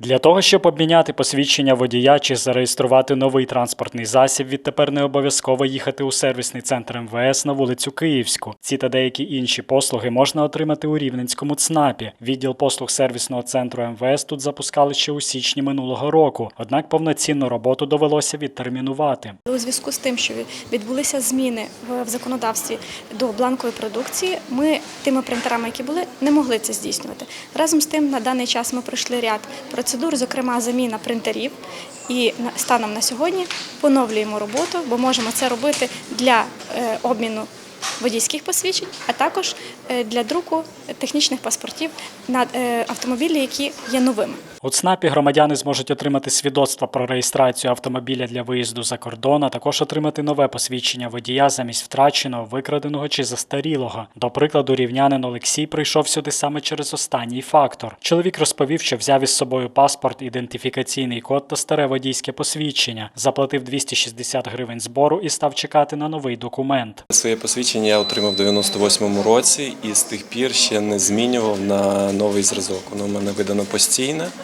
Для того, щоб обміняти посвідчення водія чи зареєструвати новий транспортний засіб, відтепер не обов'язково їхати у сервісний центр МВС на вулицю Київську. Ці та деякі інші послуги можна отримати у Рівненському ЦНАПі. Відділ послуг сервісного центру МВС тут запускали ще у січні минулого року. Однак повноцінну роботу довелося відтермінувати. У зв'язку з тим, що відбулися зміни в законодавстві до бланкової продукції, ми тими принтерами, які були, не могли це здійснювати. Разом з тим, на даний час ми пройшли ряд процедур, зокрема заміна принтерів. І станом на сьогодні поновлюємо роботу, бо можемо це робити для е, обміну водійських посвідчень, а також е, для друку технічних паспортів на е, автомобілі, які є новими. У ЦНАПі громадяни зможуть отримати свідоцтво про реєстрацію автомобіля для виїзду за кордон, а також отримати нове посвідчення водія замість втраченого, викраденого чи застарілого. До прикладу, рівнянин Олексій прийшов сюди саме через останній фактор. Чоловік розповів, що взяв із собою паспорт, ідентифікаційний код та старе водійське посвідчення, заплатив 260 гривень збору і став чекати на новий документ. Своє посвідчення я отримав в 98-му році і з тих пір ще не змінював на новий зразок. Воно в мене видано постійне.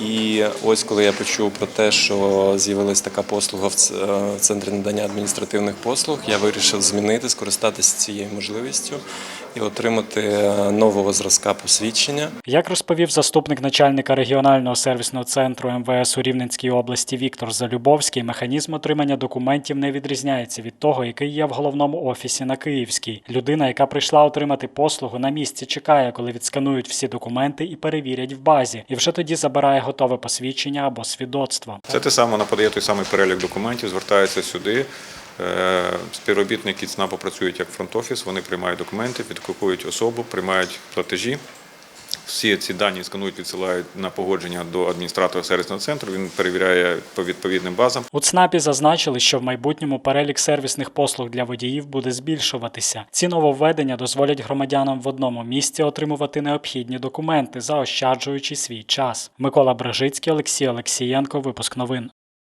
І ось коли я почув про те, що з'явилась така послуга в е, центрі надання адміністративних послуг, я вирішив змінити, скористатися цією можливістю і отримати е, нового зразка посвідчення. Як розповів заступник начальника регіонального сервісного центру МВС у Рівненській області Віктор Залюбовський, механізм отримання документів не відрізняється від того, який є в головному офісі на Київській. Людина, яка прийшла отримати послугу, на місці чекає, коли відсканують всі документи і перевірять в базі, і вже тоді забирає готове посвідчення або свідоцтво. Це те саме, вона подає той самий перелік документів, звертається сюди. Е, Співробітники ЦНАПу працюють як фронт-офіс, вони приймають документи, підкупують особу, приймають платежі. Всі ці дані сканують, відсилають на погодження до адміністратора сервісного центру. Він перевіряє по відповідним базам. У ЦНАПі зазначили, що в майбутньому перелік сервісних послуг для водіїв буде збільшуватися. Ці нововведення дозволять громадянам в одному місці отримувати необхідні документи, заощаджуючи свій час. Микола Бражицький, Олексій Олексієнко. Випуск новин.